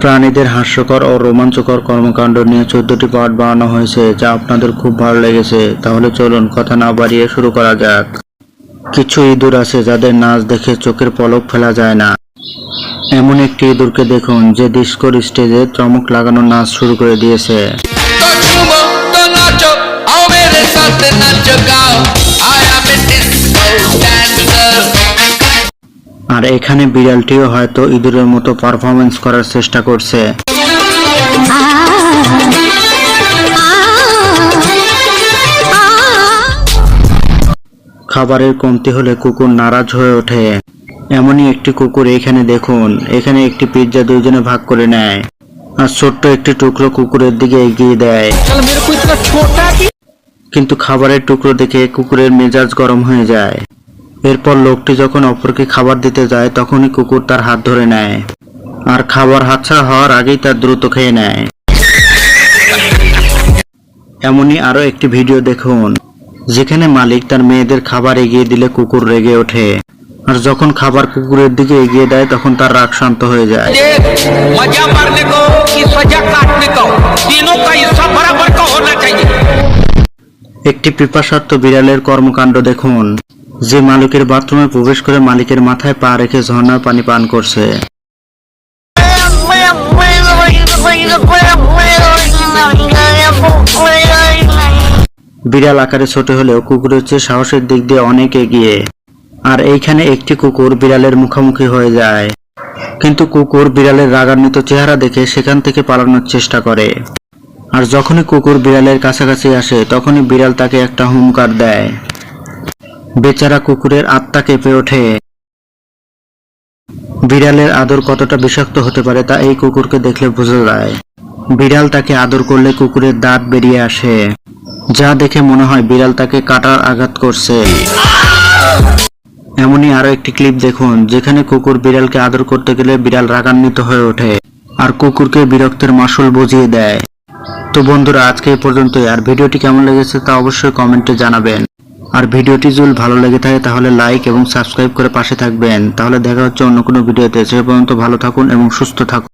প্রাণীদের হাস্যকর ও রোমাঞ্চকর কর্মকাণ্ড নিয়ে চোদ্দটি পার্ট বানানো হয়েছে, যা আপনাদের খুব ভালো লেগেছে। তাহলে চলুন কথা না বাড়িয়ে শুরু করা যাক। কিছু ইঁদুর আছে যাদের নাচ দেখে চোখের পলক ফেলা যায় না। এমন একটি ইঁদুরকে দেখুন, যে ডিস্কোর স্টেজে চমক লাগানো নাচ শুরু করে দিয়েছে। আর এখানে বিড়ালটিও হয়তো ইঁদুরের মতো পারফরমেন্স করার চেষ্টা করছে। খাবারের কমতি হলে কুকুর নারাজ হয়ে ওঠে। এমনই একটি কুকুর এখানে দেখুন। এখানে একটি পিৎজা দুইজনে ভাগ করে নেয়। আর ছোট্ট একটি টুকরো কুকুরের দিকে এগিয়ে দেয়। কিন্তু খাবারের টুকরো দেখে কুকুরের মেজাজ গরম হয়ে যায়। এরপর লোকটি যখন অপরকে খাবার দিতে যায় তখনই কুকুর তার হাত ধরে নেয়। আর খাবার হাতছা হওয়ার আগেই তার দ্রুত খেয়ে নেয়। এমনই আরও একটি ভিডিও দেখুন যেখানে মালিক তার মেয়েদের খাবার এগিয়ে দিলে কুকুর রেগে ওঠে। আর যখন খাবার কুকুরের দিকে এগিয়ে দেয় তখন তার রাগ শান্ত হয়ে যায়। একটি পিপাসার্থ বিড়ালের কর্মকাণ্ড দেখুন। যে মালিকের বাথরুমে প্রবেশ করে মালিকের মাথায় পা রেখে ঝর্ণার পানি পান করছে। বিড়াল আকারে ছোট হলেও কুকুরের চেয়ে সাহসের দিক দিয়ে অনেক এগিয়ে। আর এইখানে একটি কুকুর বিড়ালের মুখোমুখি হয়ে যায়। কিন্তু কুকুর বিড়ালের রাগান্বিত চেহারা দেখে সেখান থেকে পালানোর চেষ্টা করে। আর যখনই কুকুর বিড়ালের কাছাকাছি আসে, তখনই বিড়াল তাকে একটা হুমকার দেয়। বেচারা কুকুরের আত্মা কেঁপে ওঠে। বিড়ালের আদর কতটা বিষাক্ত হতে পারে তা এই কুকুরকে দেখলে বোঝা যায়। বিড়াল তাকে আদর করলে কুকুরের দাঁত বেরিয়ে আসে। যা দেখে মনে হয় বিড়াল তাকে কাটার আঘাত করছে। এমনই আরও একটি ক্লিপ দেখুন, যেখানে কুকুর বিড়ালকে আদর করতে গেলে বিড়াল রাগান্বিত হয়ে ওঠে আর কুকুরকে বিরক্তের মাসুল বুঝিয়ে দেয়। তো বন্ধুরা, আজকে এই পর্যন্তই। আর ভিডিওটি কেমন লেগেছে তা অবশ্যই কমেন্টে জানাবেন। আর ভিডিওটি যদি ভালো লেগে থাকে তাহলে লাইক এবং সাবস্ক্রাইব করে পাশে থাকবেন। তাহলে দেখা হচ্ছে অন্য কোনো ভিডিওতে। সে পর্যন্ত ভালো থাকুন এবং সুস্থ থাকুন।